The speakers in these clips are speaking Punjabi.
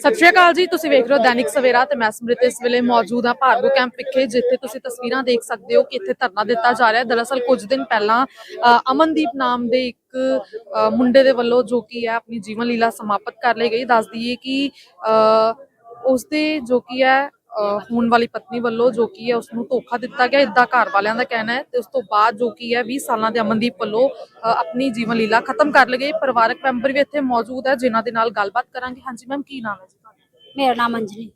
ਸਤਿ ਸ਼੍ਰੀ ਅਕਾਲ ਜੀ ਤੁਸੀਂ ਵੇਖ ਰਹੇ ਹੋ ਦੈਨਿਕ ਸਵੇਰਾ ਤੇ ਮੈਂ ਸਮ੍ਰਿਤ ਇਸ ਵੇਲੇ ਮੌਜੂਦ ਹਾਂ ਭਾਰਗੋ ਕੈਂਪ ਵਿਖੇ ਜਿੱਥੇ ਤੁਸੀਂ ਤਸਵੀਰਾਂ ਦੇਖ ਸਕਦੇ ਹੋ ਕਿ ਇੱਥੇ ਧਰਨਾ ਦਿੱਤਾ ਜਾ ਰਿਹਾ ਹੈ। ਦਰਅਸਲ ਕੁਝ ਦਿਨ ਪਹਿਲਾਂ ਅ, ਅਮਨਦੀਪ ਨਾਮ ਦੇ ਇੱਕ ਮੁੰਡੇ ਦੇ ਵੱਲੋਂ ਜੋ ਕਿ ਹੈ ਆਪਣੀ ਜੀਵਨ ਲੀਲਾ ਸਮਾਪਤ ਕਰ ਲਈ ਗਈ। ਦੱਸ ਦਈਏ ਕਿ ਅ, ਉਸਦੇ ਜੋ ਕਿ ਹੈ ਹੋਣ ਵਾਲੀ ਪਤਨੀ ਵੱਲੋਂ ਜੋ ਕਿ ਹੈ ਉਸ ਨੂੰ ਧੋਖਾ ਦਿੱਤਾ ਗਿਆ। ਇਦਾਂ ਘਰ ਵਾਲਿਆਂ ਦਾ ਕਹਿਣਾ ਹੈ ਤੇ ਉਸ ਤੋਂ ਬਾਅਦ ਜੋ ਕਿ ਹੈ 20 ਸਾਲਾਂ ਦੇ ਅਮਨਦੀਪ ਵੱਲੋਂ ਆਪਣੀ ਜੀਵਨ ਲੀਲਾ ਖਤਮ ਕਰ ਲਈ ਗਈ ਪਰਿਵਾਰਕ ਮੈਂਬਰ ਵੀ ਇੱਥੇ ਮੌਜੂਦ ਹੈ ਜਿਨ੍ਹਾਂ ਦੇ ਨਾਲ ਗੱਲਬਾਤ ਕਰਾਂਗੇ। ਹਾਂਜੀ ਮੈਮ ਕੀ ਨਾਮ ਹੈ ਜੀ ਤੁਹਾਡਾ? ਮੇਰਾ ਨਾਮ ਅੰਜਲੀ।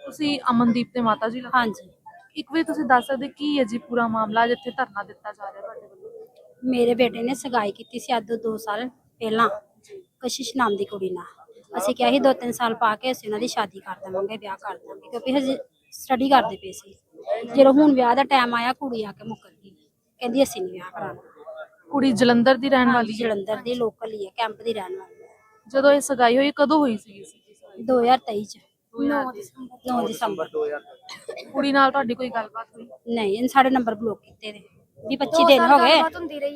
ਤੁਸੀਂ ਅਮਨਦੀਪ ਦੇ ਮਾਤਾ ਜੀ ਹਾਂਜੀ। ਇੱਕ ਵਾਰੀ ਤੁਸੀਂ ਦੱਸ ਸਕਦੇ ਕੀ ਹੈ ਜੀ ਪੂਰਾ ਮਾਮਲਾ ਜਿੱਥੇ ਧਰਨਾ ਦਿੱਤਾ ਜਾ ਰਿਹਾ ਤੁਹਾਡੇ ਵੱਲੋਂ? ਮੇਰੇ ਬੇਟੇ ਨੇ ਸਗਾਈ ਕੀਤੀ ਸੀ ਅੱਜ ਤੋਂ 2 ਸਾਲ ਪਹਿਲਾਂ ਕਸ਼ਿਸ਼ ਨਾਮ ਦੀ ਕੁੜੀ ਨਾਲ। ਅਸੀਂ ਕਿਹਾ ਸੀ ਦੋ ਤਿੰਨ ਸਾਲ ਪਾ ਕੇ ਅਸੀਂ ਉਹਨਾਂ ਦੀ ਸ਼ਾਦੀ ਕਰ ਦੇਵਾਂਗੇ ਵਿਆਹ ਕਰ ਦੇਵਾਂਗੇ ਕਿਉਂਕਿ ਹਜੇ ਸਟੱਡੀ ਕਰਦੇ ਪਏ ਸੀ। ਜਦੋਂ ਹੁਣ ਵਿਆਹ ਦਾ ਟਾਈਮ ਆਇਆ ਕੁੜੀ ਆ ਕੇ ਮੁੱਕਰ ਗਈ। ਕਹਿੰਦੀ ਅਸੀਂ ਨਹੀਂ ਵਿਆਹ ਕਰਾਉਣਾ। ਕੁੜੀ ਜਲੰਧਰ ਦੀ ਰਹਿਣ ਵਾਲੀ ਹੈ? ਜਲੰਧਰ ਦੀ ਲੋਕਲ ਹੀ ਹੈ ਕੈਂਪ ਦੀ ਰਹਿਣ ਵਾਲੀ ਹੈ। ਜਦੋਂ ਇਹ ਸਗਾਈ ਹੋਈ ਕਦੋਂ ਹੋਈ ਸੀ 2023 ਚ। 9 ਦਸੰਬਰ। 9 ਦਸੰਬਰ। ਕੁੜੀ ਨਾਲ ਤੁਹਾਡੀ ਕੋਈ ਗੱਲਬਾਤ ਹੋਈ? ਨਹੀਂ ਇਹਨੇ ਸਾਡੇ ਨੰਬਰ ਬਲੌਕ ਕੀਤੇ ਨੇ। ਵੀ 25 ਦਿਨ ਹੋ ਗਏ।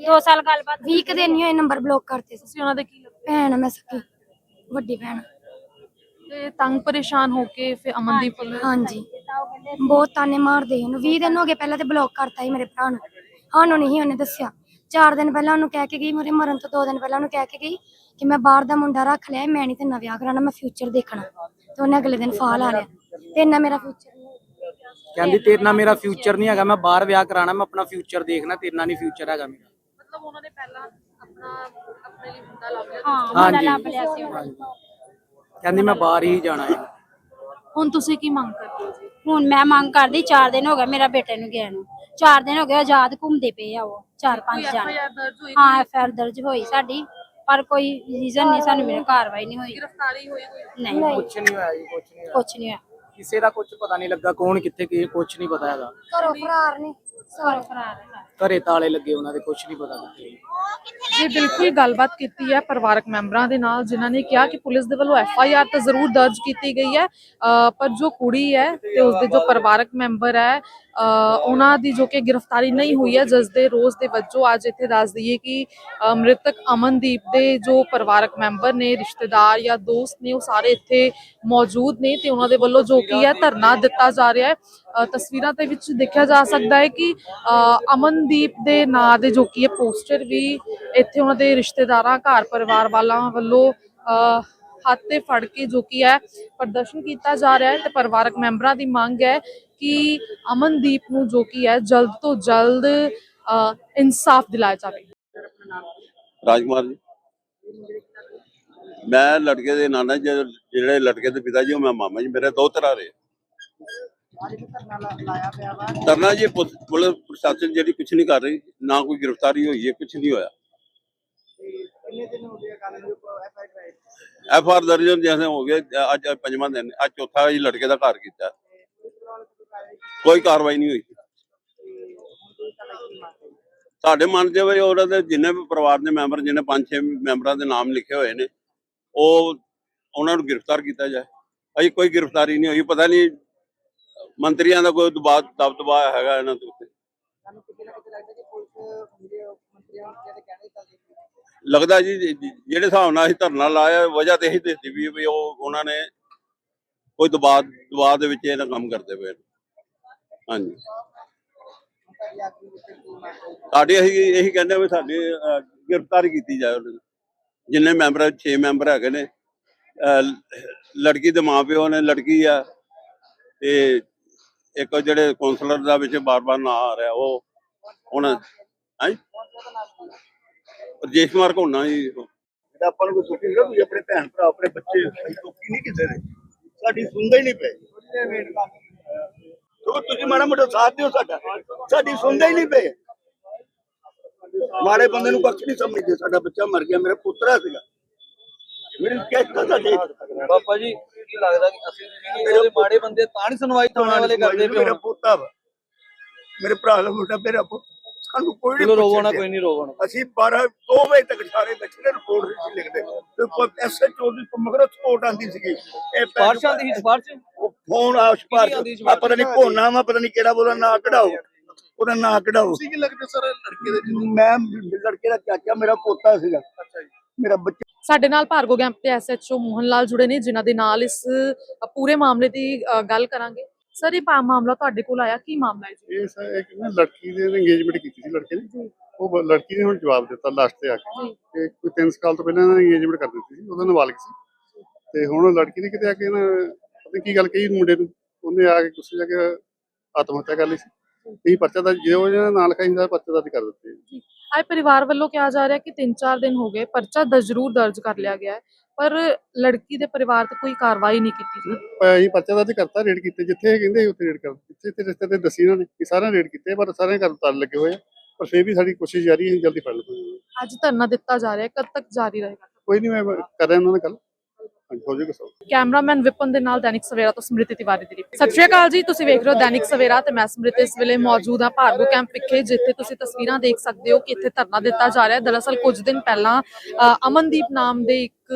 2 ਸਾਲ ਗੱਲਬਾਤ 20 ਕੁ ਦਿਨ ਹੀ ਹੋਏ ਨੰਬਰ ਬਲੌਕ ਕਰਤੇ। ਸੀ ਤੁਸੀਂ ਉਹਨਾਂ ਦੇ ਕੀ ਲੱਗਦੇ? ਭੈਣ ਆ ਮੈਂ ਸਕੀ। ਵੱਡੀ ਭੈਣ। ਤੇ ਤੰਗ ਪਰੇਸ਼ਾਨ ਹੋ ਕੇ ਫਿਰ ਅਮਨਦੀਪ ਵੱਲੋਂ ਹਾਂਜੀ ਬਹੁਤ ਤਾਨੇ ਮਾਰਦੇ ਉਹਨੂੰ। 20 ਦਿਨ ਹੋ ਗਏ ਪਹਿਲਾਂ ਤੇ ਬਲੌਕ ਕਰਤਾ ਸੀ ਮੇਰੇ ਭਰਾ ਨੂੰ। ਸਾਨੂੰ ਨਹੀਂ ਉਹਨੇ ਦੱਸਿਆ। 4 ਦਿਨ ਪਹਿਲਾਂ ਉਹਨੂੰ ਕਹਿ ਕੇ ਗਈ ਮੇਰੇ ਮਰਨ ਤੋਂ 2 ਦਿਨ ਪਹਿਲਾਂ ਉਹਨੂੰ ਕਹਿ ਕੇ ਗਈ ਕਿ ਮੈਂ ਬਾਹਰ ਦਾ ਮੁੰਡਾ ਰੱਖ ਲਿਆ ਮੈਂ ਨਹੀਂ ਤੇਨਾਂ ਵਿਆਹ ਕਰਾਉਣਾ ਮੈਂ ਫਿਊਚਰ ਦੇਖਣਾ। ਤੇ ਉਹਨੇ ਅਗਲੇ ਦਿਨ ਫਾਹ ਲਾ ਲਿਆ। ਤੇ ਇੰਨਾ ਮੇਰਾ ਫਿਊਚਰ ਕਹਿੰਦੀ ਤੇਰੇ ਨਾਲ ਮੇਰਾ ਫਿਊਚਰ ਨਹੀਂ ਹੈਗਾ ਮੈਂ ਬਾਹਰ ਵਿਆਹ ਕਰਾਣਾ ਮੈਂ ਆਪਣਾ ਫਿਊਚਰ ਦੇਖਣਾ ਤੇਰੇ ਨਾਲ ਨਹੀਂ ਫਿਊਚਰ ਹੈਗਾ ਮੇਰਾ। ਮਤਲਬ ਉਹਨਾਂ ਨੇ ਪਹਿਲਾਂ ਆਪਣਾ ਆਪਣੇ ਲਈ ਮੁੰਡਾ ਲੱਭ ਲਿਆ ਹਾਂ ਮੁੰਡਾ ਹਾਂਜੀ। ਲੱਭ ਲਿਆ ਸੀ ਉਹਨਾਂ ਨੇ। ਕਹਿੰਦੀ ਮੈਂ ਬਾਹਰ ਹੀ ਜਾਣਾ ਹੈ। ਹੁਣ ਤੁਸੀਂ ਕੀ ਮੰਗ ਕਰਦੇ ਹੋ ਜੀ? ਹੁਣ ਮੈਂ ਮੰਗ ਕਰਦੀ 4 ਦਿਨ ਹੋ ਗਏ ਮੇਰਾ ਬੇਟੇ ਨੂੰ ਗਿਆ ਨੂੰ। 4 ਦਿਨ ਹੋ ਗਏ ਆਜ਼ਾਦ ਘੁੰਮਦੇ ਪਏ ਆ ਉਹ 4-5 ਜਾਣੇ। ਐਫਆਈਆਰ ਦਰਜ ਹੋਈ ਹਾਂ ਐਫਆਰ ਦਰਜ ਹੋਈ ਸਾਡੀ ਪਰ ਕੋਈ ਰੀਜ਼ਨ ਨਹੀਂ ਸਾਨੂੰ ਮੇਰੇ ਕਾਰਵਾਈ ਨਹੀਂ ਹੋਈ। ਗ੍ਰਿਫਤਾਰੀ ਹੋਈ ਕੋਈ? ਨਹੀਂ। ਕੁਝ ਨਹੀਂ ਹੋਇਆ ਜੀ ਕੁਝ ਨਹੀਂ ਹੋਇਆ। ਕੁਛ ਨਹੀਂ ਹੋਇਆ। ਕਿਸੇ ਦਾ ਕੁਝ ਪਤਾ ਨਹੀਂ ਲੱਗਾ ਕੌਣ ਕਿੱਥੇ ਕੀ ਕੁਝ ਨਹੀਂ ਪਤਾ ਹੈਗਾ। ਘਰੋਂ ਫਰਾਰ ਨੇ ਸਾਰੇ ਫਰਾਰ ਹੈ। ਘਰੇ ਤਾਲੇ ਲੱਗੇ, ਉਹਨਾਂ ਦੇ ਕੁਝ ਨਹੀਂ ਪਤਾ ਕਿੱਥੇ। ਜੀ, ਬਿਲਕੁਲ ਗੱਲਬਾਤ ਕੀਤੀ ਹੈ ਪਰਿਵਾਰਕ ਮੈਂਬਰਾਂ ਦੇ ਨਾਲ, ਜਿਨ੍ਹਾਂ ਨੇ ਕਿਹਾ ਕਿ ਪੁਲਿਸ ਦੇ ਵੱਲੋਂ ਐਫ ਆਈ ਆਰ ਤਾਂ ਜ਼ਰੂਰ ਦਰਜ ਕੀਤੀ ਗਈ ਹੈ। ਪਰ ਜੋ ਕੁੜੀ ਹੈ ਤੇ ਉਸਦੇ ਜੋ ਪਰਿਵਾਰਕ ਮੈਂਬਰ ਹੈ ਉਹਨਾਂ ਦੀ ਜੋ ਕਿ ਗ੍ਰਿਫਤਾਰੀ ਨਹੀਂ ਹੋਈ ਹੈ, ਜਿਸ ਦੇ ਰੋਜ਼ ਦੇ ਵਜੋਂ ਅੱਜ ਇੱਥੇ ਦੱਸ ਦਈਏ ਕਿ ਮ੍ਰਿਤਕ ਅਮਨਦੀਪ ਦੇ ਜੋ ਪਰਿਵਾਰਕ ਮੈਂਬਰ ਨੇ, ਰਿਸ਼ਤੇਦਾਰ ਜਾਂ ਦੋਸਤ ਨੇ, ਉਹ ਸਾਰੇ ਇੱਥੇ ਮੌਜੂਦ ਨੇ ਤੇ ਉਹਨਾਂ ਦੇ ਵੱਲੋਂ ਜੋ ਕੀ ਹੈ ਧਰਨਾ ਦਿੱਤਾ ਜਾ ਰਿਹਾ ਹੈ। ਤਸਵੀਰਾਂ ਦੇ ਵਿੱਚ ਦੇਖਿਆ ਜਾ ਸਕਦਾ ਹੈ ਕਿ ਅਮਨਦੀਪ ਦੇ ਨਾਂ ਦੇ ਜੋ ਕੀ ਹੈ ਪੋਸਟਰ ਵੀ ਇੱਥੇ ਉਹਨਾਂ ਦੇ ਰਿਸ਼ਤੇਦਾਰਾਂ, ਘਰ ਪਰਿਵਾਰ ਵਾਲਾਂ ਵੱਲੋਂ ਹੱਥ ਤੇ ਫੜ ਕੇ ਜੋ ਕੀ ਹੈ, ਪ੍ਰਦਰਸ਼ਨ ਕੀਤਾ ਜਾ ਰਿਹਾ ਹੈ ਤੇ ਪਰਿਵਾਰਕ ਮੈਂਬਰਾਂ ਦੀ ਮੰਗ ਹੈ ਕਿ ਅਮਨਦੀਪ ਨੂੰ ਜੋ ਕੀ ਹੈ, ਜਲਦ ਤੋਂ ਜਲਦ ਇਨਸਾਫ ਦਿਲਾਇਆ ਜਾਵੇ। ਰਾਜਕੁਮਾਰ ਜੀ। ਮੈਂ ਲੜਕੇ ਦੇ ਨਾਨਾ ਜਿਹੜੇ ਲੜਕੇ ਦੇ ਪਿਤਾ ਜੀ, ਉਹ ਮੈਂ ਮਾਮਾ ਜੀ, ਮੇਰੇ ਦੋ ਤਰ੍ਹਾਂ ਰਹੇ। ਤਰਨਾ ਜੀ ਪੁਲਿਸ ਪ੍ਰਸ਼ਾਸਨ ਜਿਹੜੀ ਕੁਝ ਨਹੀਂ ਕਰ ਰਹੀ ਨਾ ਕੋਈ ਗ੍ਰਿਫਤਾਰੀ ਹੋਈ ਹੈ ਕੁਝ ਨਹੀਂ ਹੋਇਆ। ਐਫ ਆਰ ਹੋ ਗਏ ਅੱਜ ਪੰਜਵਾਂ ਦਿਨ ਅੱਜ ਚੌਥਾ ਜੀ ਲੜਕੇ ਦਾ ਘਰ ਕੀਤਾ। ਕੋਈ ਕਾਰਵਾਈ ਨਹੀਂ ਹੋਈ। ਸਾਡੇ ਮਨ ਦੇ ਵਿੱਚ ਉਹਨਾਂ ਦੇ ਜਿੰਨੇ ਵੀ ਪਰਿਵਾਰ ਦੇ ਮੈਂਬਰ ਜਿਹਨੇ ਪੰਜ ਛੇ ਮੈਂਬਰਾਂ ਦੇ ਨਾਮ ਲਿਖੇ ਹੋਏ ਨੇ ਉਹ ਉਹਨਾਂ ਨੂੰ ਗ੍ਰਿਫਤਾਰ ਕੀਤਾ ਜਾਏ। ਅਜੇ ਕੋਈ ਗ੍ਰਿਫਤਾਰੀ ਨਹੀਂ ਹੋਈ ਪਤਾ ਨਹੀਂ ਮੰਤਰੀਆਂ ਦਾ ਕੋਈ ਦਬਾਅ ਦਬਦਬਾ ਹੈਗਾ ਇਹਨਾਂ ਦੇ ਉੱਤੇ। ਲੱਗਦਾ ਜੀ। ਜਿਹੜੇ ਹਿਸਾਬ ਨਾਲ ਅਸੀਂ ਧਰਨਾ ਲਾਇਆ ਵਜ੍ਹਾ ਤੇ ਇਹੀ ਦਿੱਤੀ ਵੀ ਵੀ ਉਹ ਉਹਨਾਂ ਨੇ ਕੋਈ ਦਬਾਅ ਦਬਾਅ ਦੇ ਵਿੱਚ ਇਹਨਾਂ ਕੰਮ ਕਰਦੇ ਪਏ। ਹਾਂਜੀ। ਸਾਡੀ ਅਸੀਂ ਇਹੀ ਕਹਿੰਦੇ ਵੀ ਸਾਡੀ ਗ੍ਰਿਫਤਾਰੀ ਕੀਤੀ ਜਾਏ ਉਹਨਾਂ। ਜਿੰਨੇ ਮੈਂਬਰ 6 ਮੈਂਬਰ ਹੈਗੇ ਨੇ। ਲੜਕੀ ਦੇ ਮਾਪਿਓ ਨੇ ਲੜਕੀ ਆ ਤੇ ਇੱਕ ਜਿਹੜੇ ਕਾਉਂਸਲਰ ਦਾ ਵਿੱਚ ਬਾਰ-ਬਾਰ ਨਾਂ ਆ ਰਿਹਾ, ਉਹ ਹੁਣ ਹੈ ਰਜੇਸ਼ ਕੁਮਾਰ ਘੋਣਾ ਜੀ। ਜਿਹੜਾ ਆਪਾਂ ਨੂੰ ਕੋਈ ਦੁਖੀ ਹੁੰਦਾ ਤੁਸੀਂ ਆਪਣੇ ਭੈਣ ਭਰਾ, ਆਪਣੇ ਬੱਚੇ, ਅਸੀਂ ਨਹੀਂ ਕਿਸੇ ਦੇ। ਸਾਡੀ ਸੁਣਦਾ ਹੀ ਨਹੀਂ ਪਏ। ਤੋ ਤੁਸੀਂ ਮਾੜਾ ਮੋਟਾ ਸਾਥ ਦਿਓ ਸਾਡਾ। ਸਾਡੀ ਸੁਣਦਾ ਹੀ ਨਹੀਂ ਪਏ। ਮਾੜੇ ਬੰਦੇ ਨੂੰ ਕੁਛ ਨਹੀਂ ਸਮਝਦੇ। ਸਾਡਾ ਬੱਚਾ ਮਰ ਗਿਆ, ਮੇਰਾ ਪੁੱਤਰਾ ਸੀਗਾ। ਮੇਰੀ ਕਿਸ਼ਤ ਸਾਡੇ ਬਾਬਾ ਜੀ ਕੀ ਲੱਗਦਾ ਕਿ ਅਸੀਂ ਵੀ ਉਹਦੇ ਮਾੜੇ ਬੰਦੇ ਤਾਂ ਨਹੀਂ ਸੁਣਵਾਈ ਥਾਣੇ ਵਾਲੇ ਕਰਦੇ ਪਏ ਮੇਰਾ ਹੁਣ ਪੁੱਤਾ ਵਾ। ਮੇਰੇ ਭਰਾ ਦਾ ਮੁੰਡਾ ਮੇਰਾ ਪੁੱਤ। ਸਾਨੂੰ ਕੋਈ ਚਲੋ ਨਹੀਂ ਰੋਵੋ ਨਾ ਪੁੱਛਿਆ। ਕੋਈ ਨਹੀਂ ਰੋਵੋ ਨਾ। ਅਸੀਂ 12 2 ਵਜੇ ਤੱਕ ਸਾਰੇ ਬੱਚੇ ਨੇ ਰਿਪੋਰਟ ਨਹੀਂ ਲਿਖਦੇ। ਤੇ ਕੋਈ ਐਸਐਚਓ ਦੀ ਮਗਰ ਸਪੋਰਟ ਆਂਦੀ ਸੀਗੀ। ਇਹ ਸਪਾਰਸ਼ ਆਉਂਦੀ ਸੀ ਸਪਾਰਸ਼ ਉਹ ਫੋਨ ਆ ਸਪਾਰਸ਼ ਆਉਂਦੀ ਸੀ ਆ ਪਤਾ ਨਹੀਂ ਕੋਨਾ ਵਾ ਪਤਾ ਨਹੀਂ ਕਿਹੜਾ ਬੋਲਾ ਨਾਂ ਕਢਾਓ। ਉਹਦਾ ਨਾਂ ਕਢਾਓ। ਤੁਸੀਂ ਕੀ ਲੱਗਦੇ ਸਰ ਲੜਕੇ ਦੇ ਮੈਂ ਲੜਕੇ ਦਾ ਚਾਚਾ ਮੇਰਾ ਪੋਤਾ ਸੀਗਾ। ਮੇਰਾ ਬੱਚਾ ਸਾਡੇ ਨਾਲ ਭਾਰਗੋ ਕੈਂਪ ਦੇ ਐਸਐਚਓ ਮੋਹਨ ਲਾਲ ਜੁੜੇ ਨੇ ਜਿਨ੍ਹਾਂ ਦੇ ਨਾਲ ਇਸ ਪੂਰੇ ਮਾਮਲੇ ਦੀ ਗੱਲ ਕਰਾਂਗੇ। ਸਰ ਇਹ ਪਾ- ਮਾਮਲਾ ਤੁਹਾਡੇ ਕੋਲ ਆਇਆ ਕੀ ਮਾਮਲਾ ਹੈ ਜੀ? ਇਹ ਸਰ ਇੱਕ ਨਾ ਲੜਕੀ ਦੇ ਇੰਗੇਜਮੈਂਟ ਕੀਤੀ ਸੀ ਲੜਕੇ ਨੇ ਉਹ ਲੜਕੀ ਨੇ ਹੁਣ ਜਵਾਬ ਦਿੱਤਾ ਲਾਸਟ ਤੇ ਆ ਕੇ। ਕਿ ਕੋਈ 3 ਸਾਲ ਤੋਂ ਪਹਿਲਾਂ ਇਹਨਾਂ ਨੇ ਇੰਗੇਜਮੈਂਟ ਕਰ ਦਿੱਤੀ ਸੀ ਉਹਦਾ ਨਾਬਾਲਗ ਸੀ। ਤੇ ਹੁਣ ਲੜਕੀ ਨੇ ਕਿਤੇ ਆ ਕੇ ਨਾ ਪਤਾ ਕੀ ਗੱਲ ਕਹੀ ਮੁੰਡੇ ਨੂੰ। ਉਹਨੇ ਆ ਕੇ ਗੁੱਸੇ ਜਾ ਕੇ ਆਤਮ ਹੱਤਿਆ ਕਰ ਲਈ ਸੀ। ਇਹੀ ਪਰਚਾ ਦਾ ਜੇ ਉਹ ਜਿਹੜਾ ਨਾਂ ਲਿਖਾਈ ਹੁੰਦਾ ਪਰਚਾ ਦਰਜ ਕਰ ਦਿੱਤੇ। ਆਏ ਪਰਿਵਾਰ ਵੱਲੋਂ ਕਿਹਾ ਜਾ ਰਿਹਾ ਕਿ 3-4 ਦਿਨ ਹੋ ਗਏ ਪਰਚਾ ਦ ਜ਼ਰੂਰ ਦਰਜ ਕਰ ਲਿਆ ਗਿਆ ਹੈ ਪਰ ਲੜਕੀ ਦੇ ਪਰਿਵਾਰ ਤੇ ਕੋਈ ਕਾਰਵਾਈ ਨਹੀਂ ਕੀਤੀ ਗਈ ਅਸੀਂ ਪਰਚਾ ਦਰਜ ਕਰਤਾ ਰੇਡ ਕੀਤੇ ਜਿੱਥੇ ਇਹ ਕਹਿੰਦੇ ਉੱਥੇ ਰੇਡ ਕਰ ਜਿੱਥੇ ਤੇ ਰਿਸ਼ਤੇ ਤੇ ਦੱਸੀ ਇਹਨਾਂ ਨੇ ਕਿ ਸਾਰਿਆਂ ਰੇਡ ਕੀਤੇ ਪਰ ਸਾਰਿਆਂ ਘਰ ਤਾਲੇ ਲੱਗੇ ਹੋਏ ਆ ਪਰ ਫੇਰ ਵੀ ਸਾਡੀ ਕੋਸ਼ਿਸ਼ ਜਾਰੀ ਹੈ ਜਲਦੀ ਫੜ ਲਵਾਂਗੇ। ਅੱਜ ਧਰਨਾ ਦਿੱਤਾ ਜਾ ਰਿਹਾ ਹੈ ਕਦ ਤੱਕ ਜਾਰੀ ਰਹੇਗਾ? ਕੋਈ ਨਹੀਂ ਮੈਂ ਕਰ ਰਿਹਾ ਉਹਨਾਂ ਨਾਲ ਗੱਲ। ਹੋ ਜਾਏਗਾ ਸਭ ਕੈਮਰਾਮੈਨ ਵਿਪਨ ਦੇ ਨਾਲ ਦੈਨਿਕ ਸਵੇਰਾ ਤੋਂ ਸਮ੍ਰਿਤੀ ਤਿਵਾਰੀ ਦੀ ਰਿਪੋਰਟ ਸਤਿ ਸ਼੍ਰੀ ਅਕਾਲ ਜੀ ਤੁਸੀਂ ਵੇਖ ਰਹੇ ਹੋ ਦੈਨਿਕ ਸਵੇਰਾ ਤੇ ਮੈਂ ਸਮ੍ਰਿਤੀ ਇਸ ਵੇਲੇ ਮੌਜੂਦ ਹਾਂ ਭਾਰਗੋ ਕੈਂਪ ਵਿਖੇ ਜਿੱਥੇ ਤੁਸੀਂ ਤਸਵੀਰਾਂ ਦੇਖ ਸਕਦੇ ਹੋ ਕਿ ਇੱਥੇ ਧਰਨਾ ਦਿੱਤਾ ਜਾ ਰਿਹਾ ਹੈ। ਦਰਅਸਲ ਕੁਝ ਦਿਨ ਪਹਿਲਾਂ ਅਮਨਦੀਪ ਨਾਮ ਦੇ ਇੱਕ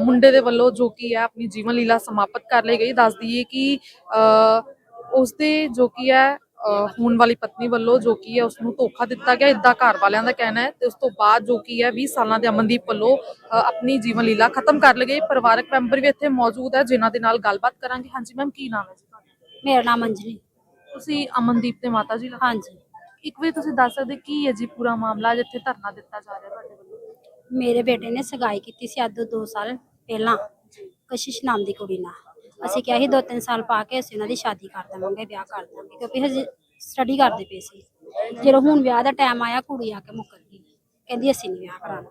ਮੁੰਡੇ ਦੇ ਵੱਲੋਂ ਜੋ ਕਿ ਹੈ ਆਪਣੀ ਜੀਵਨ ਲੀਲਾ ਸਮਾਪਤ ਕਰ ਲਈ ਗਈ। ਦੱਸ ਦਈਏ ਕਿ ਅ, ਉਸਦੇ ਜੋ ਕਿ ਹੈ ਹੋਣ ਵਾਲੀ ਪਤਨੀ ਵੱਲੋਂ ਜੋ ਕੀ ਹੈ ਉਸ ਨੂੰ ਧੋਖਾ ਦਿੱਤਾ ਗਿਆ। ਇਦਾਂ ਘਰ ਵਾਲਿਆਂ ਦਾ ਕਹਿਣਾ ਹੈ ਤੇ ਉਸ ਤੋਂ ਬਾਅਦ ਜੋ ਕੀ ਹੈ 20 ਸਾਲਾਂ ਦੇ ਅਮਨਦੀਪ ਵੱਲੋਂ ਆਪਣੀ ਜੀਵਨ ਲੀਲਾ ਖਤਮ ਕਰ ਲਈ ਗਈ ਪਰਿਵਾਰਕ ਮੈਂਬਰ ਵੀ ਇੱਥੇ ਮੌਜੂਦ ਹੈ ਜਿਨ੍ਹਾਂ ਦੇ ਨਾਲ ਗੱਲਬਾਤ ਕਰਾਂਗੇ। ਹਾਂਜੀ ਮੈਮ ਕੀ ਨਾਮ ਹੈ ਜੀ ਤੁਹਾਡਾ? ਮੇਰਾ ਨਾਮ ਅੰਜਲੀ। ਤੁਸੀਂ ਅਮਨਦੀਪ ਦੇ ਮਾਤਾ ਜੀ ਲੱਗਦੇ ਹਾਂਜੀ। ਇੱਕ ਵਾਰੀ ਤੁਸੀਂ ਦੱਸ ਸਕਦੇ ਕੀ ਹੈ ਜੀ ਪੂਰਾ ਮਾਮਲਾ ਜਿੱਥੇ ਧਰਨਾ ਦਿੱਤਾ ਜਾ ਰਿਹਾ ਤੁਹਾਡੇ ਵੱਲੋਂ? ਮੇਰੇ ਬੇਟੇ ਨੇ ਸਗਾਈ ਕੀਤੀ ਸੀ ਅੱਜ ਤੋਂ 2 ਸਾਲ ਪਹਿਲਾਂ। ਕਸ਼ਿਸ਼ ਨਾਮ ਦੀ ਕੁੜੀ ਨਾਲ। ਅਸੀਂ ਕਿਹਾ ਸੀ ਦੋ ਤਿੰਨ ਸਾਲ ਪਾ ਕੇ ਅਸੀਂ ਉਹਨਾਂ ਦੀ ਸ਼ਾਦੀ ਕਰ ਦੇਵਾਂਗੇ ਵਿਆਹ ਕਰ ਦੇਵਾਂਗੇ ਕਿਉਂਕਿ ਹਜੇ ਸਟੱਡੀ ਕਰਦੇ ਪਏ ਸੀ। ਜਦੋਂ ਹੁਣ ਵਿਆਹ ਦਾ ਟਾਈਮ ਆਇਆ ਕੁੜੀ ਆ ਕੇ ਮੁੱਕਰ ਗਈ। ਕਹਿੰਦੀ ਅਸੀਂ ਨਹੀਂ ਵਿਆਹ ਕਰਾਉਣਾ।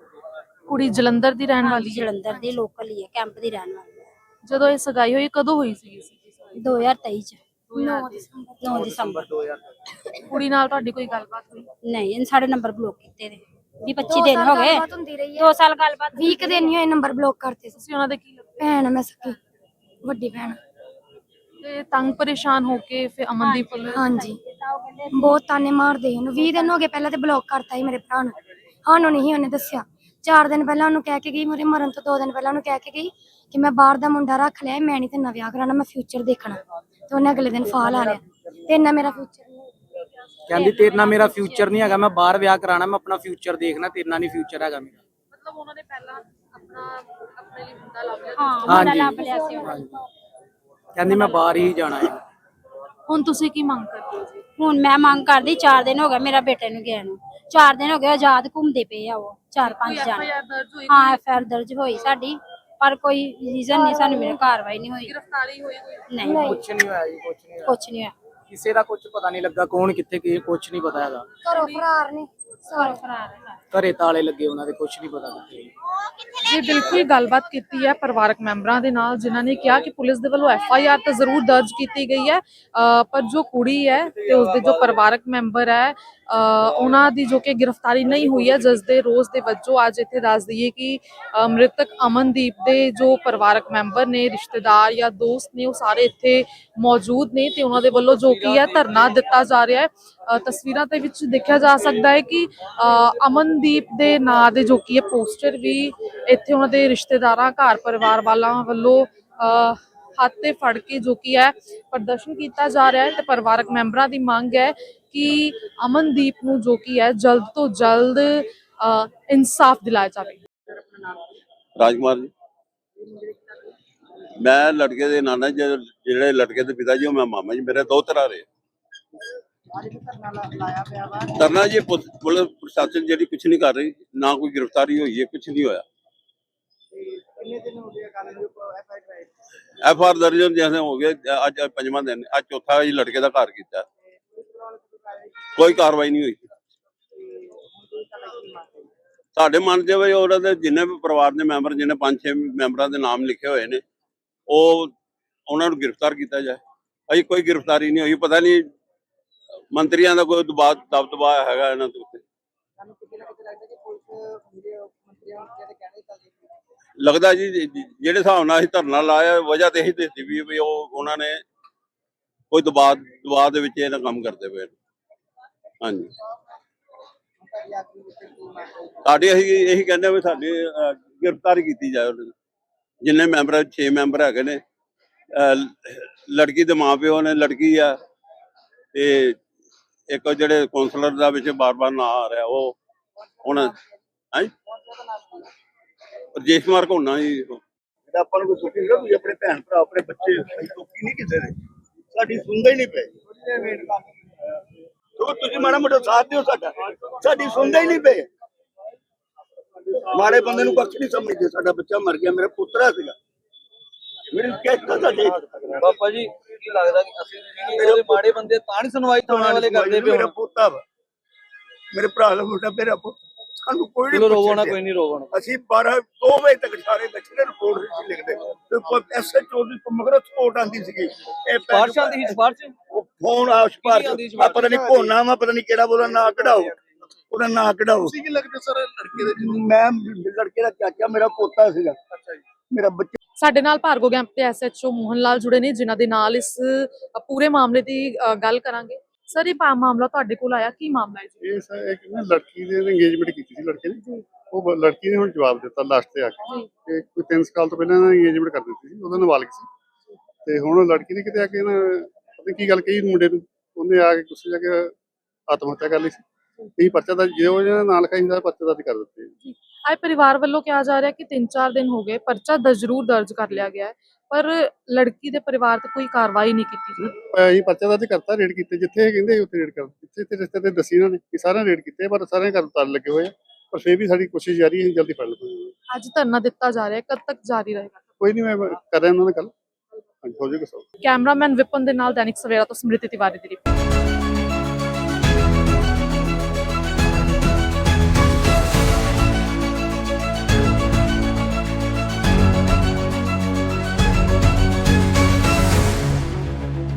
ਕੁੜੀ ਜਲੰਧਰ ਦੀ ਰਹਿਣ ਵਾਲੀ ਹੈ? ਜਲੰਧਰ ਦੀ ਲੋਕਲ ਹੀ ਹੈ ਕੈਂਪ ਦੀ ਰਹਿਣ ਵਾਲੀ ਹੈ। ਜਦੋਂ ਇਹ ਸਗਾਈ ਹੋਈ ਕਦੋਂ ਹੋਈ ਸੀ 2023 ਚ। 9 ਦਸੰਬਰ। 9 ਦਸੰਬਰ ਕੁੜੀ ਨਾਲ ਤੁਹਾਡੀ ਕੋਈ ਗੱਲਬਾਤ ਹੋਈ? ਨਹੀਂ ਇਹਨੇ ਸਾਡੇ ਨੰਬਰ ਬਲੌਕ ਕੀਤੇ ਨੇ। ਵੀ 25 ਦੋ ਦਿਨ ਹੋ ਗਏ। ਗੱਲਬਾਤ ਹੁੰਦੀ ਰਹੀ ਹੈ। 2 ਸਾਲ ਗੱਲਬਾਤ 20 ਕੁ ਦਿਨ ਹੀ ਹੋਏ ਨੰਬਰ ਬਲੌਕ ਕਰਤੇ। ਸੀ ਤੁਸੀਂ ਉਹਨਾਂ ਦੇ ਕੀ ਲੱਗਦੇ ਭੈਣ ਮੈਂ ਸਕੀ। ਵੱਡੀ ਭੈਣ। ਤੇ ਤੰਗ ਪਰੇਸ਼ਾਨ ਹੋ ਕੇ ਫਿਰ ਅਮਨਦੀਪ ਵੱਲੋਂ ਹਾਂਜੀ ਬਹੁਤ ਤਾਨੇ ਮਾਰਦੇ ਸੀ ਉਹਨੂੰ। 20 ਦਿਨ ਹੋ ਗਏ ਪਹਿਲਾਂ ਤੇ ਬਲੌਕ ਕਰਤਾ ਸੀ ਮੇਰੇ ਭਰਾ ਨੇ। ਸਾਨੂੰ ਨਹੀਂ ਉਹਨੇ ਦੱਸਿਆ। 4 ਦਿਨ ਪਹਿਲਾਂ ਉਹਨੂੰ ਕਹਿ ਕੇ ਗਈ ਮੇਰੇ ਮਰਨ ਤੋਂ 2 ਦਿਨ ਪਹਿਲਾਂ ਉਹਨੂੰ ਕਹਿ ਕੇ ਗਈ ਕਿ ਮੈਂ ਬਾਹਰ ਦਾ ਮੁੰਡਾ ਰੱਖ ਲਿਆ ਮੈਂ ਨਹੀਂ ਤੇ ਨਾ ਵਿਆਹ ਕਰਾਣਾ ਮੈਂ ਫਿਊਚਰ ਦੇਖਣਾ। ਤੇ ਉਹਨੇ ਅਗਲੇ ਦਿਨ ਫਾਹ ਲਾ ਲਿਆ। ਤੇ ਇੰਨਾ ਮੇਰਾ ਫਿਊਚਰ ਕਹਿੰਦੀ ਤੇਰੇ ਨਾਲ ਮੇਰਾ ਫਿਊਚਰ ਨਹੀਂ ਹੈਗਾ ਮੈਂ ਬਾਹਰ ਵਿਆਹ ਕਰਾਣਾ ਮੈਂ ਆਪਣਾ ਫਿਊਚਰ ਦੇਖਣਾ ਤੇਰੇ ਨਾਲ ਨਹੀਂ ਫਿਊਚਰ ਹੈਗਾ ਮੇਰਾ। ਮਤਲਬ ਉਹਨਾਂ ਨੇ ਪਹਿਲਾਂ ਆਪਣਾ ਆਪਣੇ ਲਈ ਮੁੰਡਾ ਲੱਭ ਲਿਆ ਹਾਂ ਮੁੰਡਾ ਹਾਂਜੀ। ਲੱਭ ਲਿਆ ਸੀ ਉਹਨੇ। ਕਹਿੰਦੀ ਮੈਂ ਬਾਹਰ ਹੀ ਜਾਣਾ ਹੈ। ਹੁਣ ਤੁਸੀਂ ਕੀ ਮੰਗ ਕਰਦੇ ਹੋ ਜੀ? ਹੁਣ ਮੈਂ ਮੰਗ ਕਰਦੀ 4 ਦਿਨ ਹੋ ਗਏ ਮੇਰਾ ਬੇਟੇ ਨੂੰ ਗਿਆ ਨੂੰ। 4 ਦਿਨ ਹੋ ਗਏ ਆਜ਼ਾਦ ਘੁੰਮਦੇ ਪਏ ਆ ਉਹ 4-5 ਜਾਣੇ। ਐਫਆਈਆਰ ਦਰਜ ਹੋਈ ਹਾਂ ਐਫ ਆਰ ਦਰਜ ਹੋਈ ਸਾਡੀ ਪਰ ਕੋਈ ਰੀਜ਼ਨ ਨਹੀਂ ਸਾਨੂੰ ਮੇਰੇ ਕਾਰਵਾਈ ਨਹੀਂ ਹੋਈ। ਗ੍ਰਿਫਤਾਰੀ ਹੋਈ ਕੋਈ? ਨਹੀਂ। ਕੁਛ ਨਹੀਂ ਹੋਇਆ ਜੀ ਕੁਛ ਨਹੀਂ ਹੋਇਆ। ਕੁਛ ਨਹੀਂ ਹੋਇਆ। ਕਿਸੇ ਦਾ ਕੁਝ ਪਤਾ ਨਹੀਂ ਲੱਗਾ ਕੌਣ ਕਿੱਥੇ ਕੀ ਕੁਛ ਨਹੀਂ ਪਤਾ ਹੈਗਾ। ਘਰੋਂ ਫਰਾਰ ਨੇ ਸਾਰਾ ਫਰਾਰ ਹੈ ਘਰੇ ਤਾਲੇ ਲੱਗੇ, ਉਹਨਾਂ ਦੇ ਕੁਛ ਨਹੀਂ ਪਤਾ ਕਿੱਥੇ ਜੀ, ਬਿਲਕੁਲ ਗੱਲਬਾਤ ਕੀਤੀ ਹੈ ਪਰਿਵਾਰਕ ਮੈਂਬਰਾਂ ਦੇ ਨਾਲ, ਜਿਨ੍ਹਾਂ ਨੇ ਕਿਹਾ ਕਿ ਪੁਲਿਸ ਦੇ ਵੱਲੋਂ ਐਫ ਆਈ ਆਰ ਤਾਂ ਜ਼ਰੂਰ ਦਰਜ ਕੀਤੀ ਗਈ ਹੈ। ਪਰ ਜੋ ਕੁੜੀ ਹੈ ਤੇ ਉਸਦੇ ਜੋ ਪਰਿਵਾਰਕ ਮੈਂਬਰ ਹੈ ਉਹਨਾਂ ਦੀ ਜੋ ਕਿ ਗ੍ਰਿਫਤਾਰੀ ਨਹੀਂ ਹੋਈ ਹੈ, ਜਿਸ ਦੇ ਰੋਜ਼ ਦੇ ਵਜੋਂ ਅੱਜ ਇੱਥੇ ਦੱਸ ਦਈਏ ਕਿ ਮ੍ਰਿਤਕ ਅਮਨਦੀਪ ਦੇ ਜੋ ਪਰਿਵਾਰਕ ਮੈਂਬਰ ਨੇ, ਰਿਸ਼ਤੇਦਾਰ ਜਾਂ ਦੋਸਤ ਨੇ, ਉਹ ਸਾਰੇ ਇੱਥੇ ਮੌਜੂਦ ਨੇ ਤੇ ਉਹਨਾਂ ਦੇ ਵੱਲੋਂ ਜੋ ਕੀ ਹੈ ਧਰਨਾ ਦਿੱਤਾ ਜਾ ਰਿਹਾ ਹੈ। ਤਸਵੀਰਾਂ ਦੇ ਵਿੱਚ ਦੇਖਿਆ ਜਾ ਸਕਦਾ ਹੈ ਕਿ ਅਮਨਦੀਪ ਦੇ ਨਾਂ ਦੇ ਜੋ ਕੀ ਹੈ ਪੋਸਟਰ ਵੀ ਇੱਥੇ ਉਹਨਾਂ ਦੇ ਰਿਸ਼ਤੇਦਾਰਾਂ, ਘਰ ਪਰਿਵਾਰ ਵਾਲਾਂ ਵੱਲੋਂ ਹੱਥ ਤੇ ਫੜ ਕੇ ਜੋ ਕੀ ਹੈ, ਪ੍ਰਦਰਸ਼ਨ ਕੀਤਾ ਜਾ ਰਿਹਾ ਹੈ ਤੇ ਪਰਿਵਾਰਕ ਮੈਂਬਰਾਂ ਦੀ ਮੰਗ ਹੈ ਕਿ ਅਮਨਦੀਪ ਨੂੰ ਜੋ ਕੀ ਹੈ, ਜਲਦ ਤੋਂ ਜਲਦ ਇਨਸਾਫ ਦਿਲਾਇਆ ਜਾਵੇ। ਰਾਜਕੁਮਾਰ ਜੀ। ਮੈਂ ਲੜਕੇ ਦੇ ਨਾਨਾ ਜਿਹੜੇ ਲੜਕੇ ਦੇ ਪਿਤਾ ਜੀ, ਉਹ ਮੈਂ ਮਾਮਾ ਜੀ, ਮੇਰੇ ਦੋ ਤਰ੍ਹਾਂ ਰਹੇ। ਧਰਨਾ ਜੀ ਪੁਲਿਸ ਪ੍ਰਸ਼ਾਸਨ ਜਿਹੜੀ ਕੁਝ ਨਹੀਂ ਕਰ ਰਹੀ ਨਾ ਕੋਈ ਗ੍ਰਿਫਤਾਰੀ ਹੋਈ ਹੈ ਕੁਝ ਨਹੀਂ ਹੋਇਆ। ਐਫ ਆਰ ਦਰਜ? ਹੋ ਗਏ ਅੱਜ ਪੰਜਵਾਂ ਦਿਨ ਅੱਜ ਚੌਥਾ ਜੀ ਲੜਕੇ ਦਾ ਘਰ ਕੀਤਾ। ਕੋਈ ਕਾਰਵਾਈ ਨਹੀਂ ਹੋਈ। ਸਾਡੇ ਮਨ 'ਚ ਵੀ ਉਹਨਾਂ ਦੇ ਜਿੰਨੇ ਵੀ ਪਰਿਵਾਰ ਦੇ ਮੈਂਬਰ ਜਿੰਨੇ ਪੰਜ ਛੇ ਮੈਂਬਰਾਂ ਦੇ ਨਾਮ ਲਿਖੇ ਹੋਏ ਨੇ ਉਹ ਉਹਨਾਂ ਨੂੰ ਗ੍ਰਿਫਤਾਰ ਕੀਤਾ ਜਾਏ। ਅਜੇ ਕੋਈ ਗ੍ਰਿਫਤਾਰੀ ਨਹੀਂ ਹੋਈ ਪਤਾ ਨਹੀਂ ਮੰਤਰੀਆਂ ਦਾ ਕੋਈ ਦਬਾਅ ਦਬ ਦਬਾਅ ਹੈਗਾ ਇਹਨਾਂ ਦੇ ਉੱਤੇ। ਲੱਗਦਾ ਜੀ ਜਿਹੜੇ ਹਿਸਾਬ ਨਾਲ ਅਸੀਂ ਧਰਨਾ ਲਾਇਆ ਵਜ੍ਹਾ ਤੇ ਇਹੀ ਦਿੱਤੀ ਵੀ ਵੀ ਉਹ ਉਹਨਾਂ ਨੇ ਕੋਈ ਦਬਾਅ ਦਬਾਅ ਦੇ ਵਿੱਚ ਇਹਨਾਂ ਕੰਮ ਕਰਦੇ ਪਏ। ਹਾਂਜੀ। ਸਾਡੇ ਅਸੀਂ ਇਹੀ ਕਹਿੰਦੇ ਵੀ ਸਾਡੀ ਗ੍ਰਿਫਤਾਰੀ ਕੀਤੀ ਜਾਏ ਉਹਨਾਂ। ਜਿੰਨੇ ਮੈਂਬਰ 6 ਮੈਂਬਰ ਹੈਗੇ ਨੇ। ਲੜਕੀ ਦੇ ਮਾਪਿਓ ਨੇ ਲੜਕੀ ਆ ਤੇ ਇੱਕ ਜਿਹੜੇ ਕਾਉਂਸਲਰ ਦਾ ਵਿੱਚ ਬਾਰ-ਬਾਰ ਨਾਂ ਆ ਰਿਹਾ ਉਹ ਹੁਣ ਹਾਂਜੀ ਰਜੇਸ਼ ਕੁਮਾਰ ਘੋਨਾ ਜੀ। ਜਿਹੜਾ ਆਪਾਂ ਨੂੰ ਕੋਈ ਦੁੱਖੀ ਨਹੀਂ ਤੁਸੀਂ ਆਪਣੇ ਭੈਣ ਭਰਾ ਆਪਣੇ ਬੱਚੇ ਦੁੱਖੀ ਨਹੀਂ ਕਿਸੇ ਦੇ। ਸਾਡੀ ਸੁਣਦਾ ਹੀ ਨਹੀਂ ਪਏ। ਤੋ ਤੁਸੀਂ ਮਾੜਾ ਮੋਟਾ ਸਾਥ ਦਿਓ ਸਾਡਾ। ਸਾਡੀ ਸੁਣਦਾ ਹੀ ਨਹੀਂ ਪਏ। ਮਾੜੇ ਬੰਦੇ ਨੂੰ ਕੱਖ ਨਹੀਂ ਸਮਝਦੇ। ਸਾਡਾ ਬੱਚਾ ਮਰ ਗਿਆ ਮੇਰਾ ਪੁੱਤਰਾ ਸੀਗਾ। ਮੇਰੀ ਦਾ ਦੇ ਬਾਪਾ ਜੀ ਕੀ ਲੱਗਦਾ ਕਿ ਅਸੀਂ ਜਿਹੜੇ ਉਹਦੇ ਮਾੜੇ ਬੰਦੇ ਤਾਂ ਨਹੀਂ ਸੁਣਵਾਈ ਥਾਣੇ ਵਾਲੇ ਕਰਦੇ ਪਏ ਮੇਰਾ ਹੁਣ ਪੁੱਤਾ ਵਾ ਮੇਰੇ ਭਰਾ ਦਾ ਮੁੰਡਾ ਮੇਰਾ ਪੁੱਤ। ਸਾਨੂੰ ਕੋਈ ਨਹੀਂ ਰੋਵਣਾ ਕੋਈ ਨਹੀਂ ਰੋਵਣਾ ਅਸੀਂ 12 2 ਵਜੇ ਤੱਕ ਸਾਰੇ ਬੱਚੇ ਨੇ ਰਿਪੋਰਟ ਨਹੀਂ ਲਿਖਦੇ। ਤੇ ਕੋਈ ਐਸਐਚਓ ਦੀ ਮਗਰ ਸਪੋਰਟ ਆਂਦੀ ਸੀਗੀ। ਇਹ ਸਪਾਰਸ਼ ਆਂਦੀ ਸੀ ਸਪਾਰਸ਼? ਉਹ ਫੋਨ ਆ ਸ਼ਪਾਰ ਕਿਹਦੀ ਆਉਂਦੀ ਸੀ ਆ ਪਤਾ ਨਹੀਂ ਭੋਨਾ ਵਾ ਪਤਾ ਨਹੀਂ ਕਿਹੜਾ ਬੋਲਾ ਨਾਂ ਕਢਾਓ। ਉਹਦਾ ਨਾਂ ਕਢਾਓ। ਤੁਸੀਂ ਕੀ ਲੱਗਦੇ ਸਰ ਲੜਕੇ ਦੇ ਮੈਂ ਲੜਕੇ ਦਾ ਚਾਚਾ ਮੇਰਾ ਪੋਤਾ ਸੀਗਾ। ਮੇਰਾ ਬੱਚਾ ਸਾਡੇ ਨਾਲ ਭਾਰਗੋ ਕੈਂਪ ਦੇ ਐਸਐਚਓ ਮੋਹਨ ਲਾਲ ਜੁੜੇ ਨੇ ਜਿਨ੍ਹਾਂ ਦੇ ਨਾਲ ਇਸ ਪੂਰੇ ਮਾਮਲੇ ਦੀ ਗੱਲ ਕਰਾਂਗੇ। ਸਰ ਇਹ ਮਾਮਲਾ ਤੁਹਾਡੇ ਕੋਲ ਆਇਆ ਕੀ ਮਾਮਲਾ ਹੈ ਜੀ? ਇਹ ਸਰ ਇੱਕ ਨਾ ਲੜਕੀ ਦੇ ਇੰਗੇਜਮੈਂਟ ਕੀਤੀ ਸੀ ਲੜਕੇ ਨੇ ਉਹ ਲੜਕੀ ਨੇ ਹੁਣ ਜਵਾਬ ਦਿੱਤਾ ਲਾਸਟ ਤੇ ਆ ਕੇ। ਕਿ ਕੋਈ 3 ਸਾਲ ਤੋਂ ਪਹਿਲਾਂ ਇੰਗੇਜਮੈਂਟ ਕਰ ਦਿੱਤੀ ਸੀ ਉਹਦਾ ਨਾਬਾਲਗ ਸੀ। ਤੇ ਹੁਣ ਲੜਕੀ ਨੇ ਕਿਤੇ ਆ ਕੇ ਨਾ ਪਤਾ ਨੀ ਕੀ ਗੱਲ ਕਹੀ ਮੁੰਡੇ ਨੂੰ। ਉਹਨੇ ਆ ਕੇ ਗੁੱਸੇ ਜਾ ਕੇ ਆਤਮ ਹੱਤਿਆ ਕਰ ਲਈ ਸੀ। ਇਹੀ ਪਰਚਾ ਦਾ ਜੇ ਉਹ ਨਾਲ ਲਿਖਾਈ ਹੁੰਦਾ ਪਰਚਾ ਦਰਜ ਕਰ ਦਿੱਤੇ। ਅੱਜ ਪਰਿਵਾਰ ਵੱਲੋਂ ਕਿਹਾ ਜਾ ਰਿਹਾ ਕਿ 3-4 ਦਿਨ ਹੋ ਗਏ ਪਰਚਾ ਦ ਜ਼ਰੂਰ ਦਰਜ ਕਰ ਲਿਆ ਗਿਆ ਹੈ ਪਰ ਲੜਕੀ ਦੇ ਪਰਿਵਾਰ ਤੇ ਕੋਈ ਕਾਰਵਾਈ ਨਹੀਂ ਕੀਤੀ ਜੀ। ਅਸੀਂ ਪਰਚਾ ਦਰਜ ਕਰਤਾ ਰੇਡ ਕੀਤੇ ਜਿੱਥੇ ਇਹ ਕਹਿੰਦੇ ਉੱਥੇ ਰੇਡ ਕਰ ਜਿੱਥੇ ਤੇ ਰਿਸ਼ਤੇ ਤੇ ਦੱਸੀ ਇਹਨਾਂ ਨੇ ਕਿ ਸਾਰਿਆਂ ਰੇਡ ਕੀਤੇ ਪਰ ਸਾਰਿਆਂ ਘਰ ਤਾਲ ਲੱਗੇ ਹੋਏ ਆ ਪਰ ਫੇਰ ਵੀ ਸਾਡੀ ਕੋਸ਼ਿਸ਼ ਜਾਰੀ ਹੈ ਜਲਦੀ ਫੜ ਲਵਾਂਗੇ। ਅੱਜ ਧਰਨਾ ਦਿੱਤਾ ਜਾ ਰਿਹਾ ਹੈ ਕਦ ਤੱਕ ਜਾਰੀ ਰਹੇਗਾ? ਕੋਈ ਨਹੀਂ ਮੈਂ ਕਰ ਰਿਹਾ ਉਹਨਾਂ ਨਾਲ ਗੱਲ। ਹਾਂਜੀ ਹੋ ਜਾਏਗਾ ਸਭ ਕੈਮਰਾਮੈਨ ਵਿਪਨ ਦੇ ਨਾਲ ਦੈਨਿਕ ਸਵੇਰਾ ਤੋਂ ਸਮ੍ਰਿਤੀ ਤਿਵਾਰੀ ਦੀ ਰਿਪੋਰਟ।